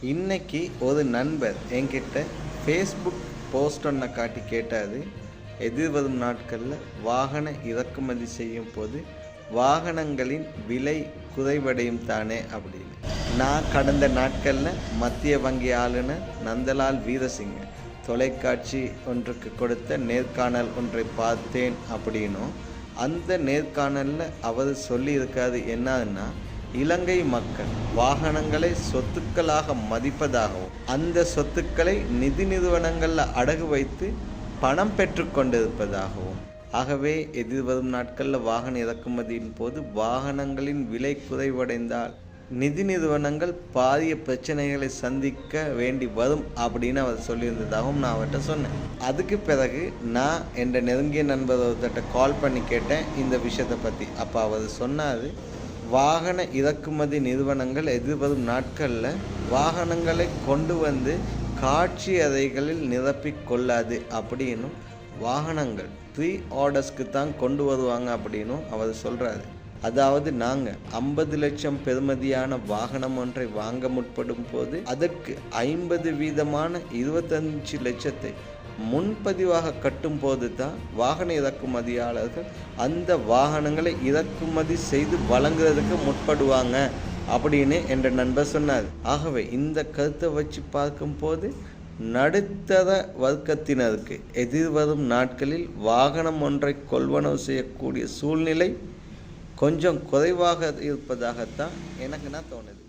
இன்னைக்கு ஒரு நண்பர் என்கிட்ட ஃபேஸ்புக் போஸ்ட் ஒன்றை காட்டி கேட்டார். எதிர்வரும் நாட்களில் வாகன இறக்குமதி செய்யும் போது வாகனங்களின் விலை குறைவடையும் தானே அப்படின்னு. நான் கடந்த நாட்களில் மத்திய வங்கி ஆளுநர் நந்தலால் வீரசிங்க தொலைக்காட்சி ஒன்றுக்கு கொடுத்த நேர்காணல் ஒன்றை பார்த்தேன் அப்படின்னும். அந்த நேர்காணலில் அவர் சொல்லியிருக்காது என்னன்னா இலங்கை மக்கள் வாகனங்களை சொத்துக்களாக மதிப்பதாகவும் அந்த சொத்துக்களை நிதி நிறுவனங்களில் அடகு வைத்து பணம் பெற்றுக்கொண்டிருப்பதாகவும் ஆகவே எதிர்வரும் நாட்களில் வாகன இறக்குமதியின் போது வாகனங்களின் விலை குறைவடைந்தால் நிதி நிறுவனங்கள் பாரிய பிரச்சனைகளை சந்திக்க வேண்டி வரும் அப்படின்னு அவர் சொல்லியிருந்ததாகவும் நான் அவர்கிட்ட சொன்னேன். அதுக்கு பிறகு நான் என் நெருங்கிய நண்பர் ஒருத்தட்ட கால் பண்ணி கேட்டேன் இந்த விஷயத்தை பற்றி அப்போ அவர் சொன்னார் வாகன இறக்குமதி நிறுவனங்கள் எதிர்வரும் நாட்களில் வாகனங்களை கொண்டு வந்து காட்சி அறைகளில் நிரப்பிக் கொள்ளாது அப்படின்னும் வாகனங்கள் ப்ரீ ஆர்டர்ஸ்க்கு தான் கொண்டு வருவாங்க அப்படின்னும் அவர் சொல்கிறாரு அதாவது நாங்கள் ஐம்பது லட்சம் பெறுமதியான வாகனம் ஒன்றை வாங்க முற்படும் போது அதற்கு ஐம்பது வீதமான இருபத்தஞ்சு லட்சத்தை முன்பதிவாக கட்டும் போது தான் வாகன இறக்குமதியாளர்கள் அந்த வாகனங்களை இறக்குமதி செய்து வழங்குறதுக்கு முற்படுவாங்க அப்படின்னு என்ற நண்பர் சொன்னார். ஆகவே இந்த கருத்தை வச்சு பார்க்கும்போது நடுத்தர வர்க்கத்தினருக்கு எதிர்வரும் நாட்களில் வாகனம் ஒன்றை கொள்வனவு செய்யக்கூடிய சூழ்நிலை கொஞ்சம் குறைவாக இருப்பதாகத்தான் எனக்கு நான் தோணுது.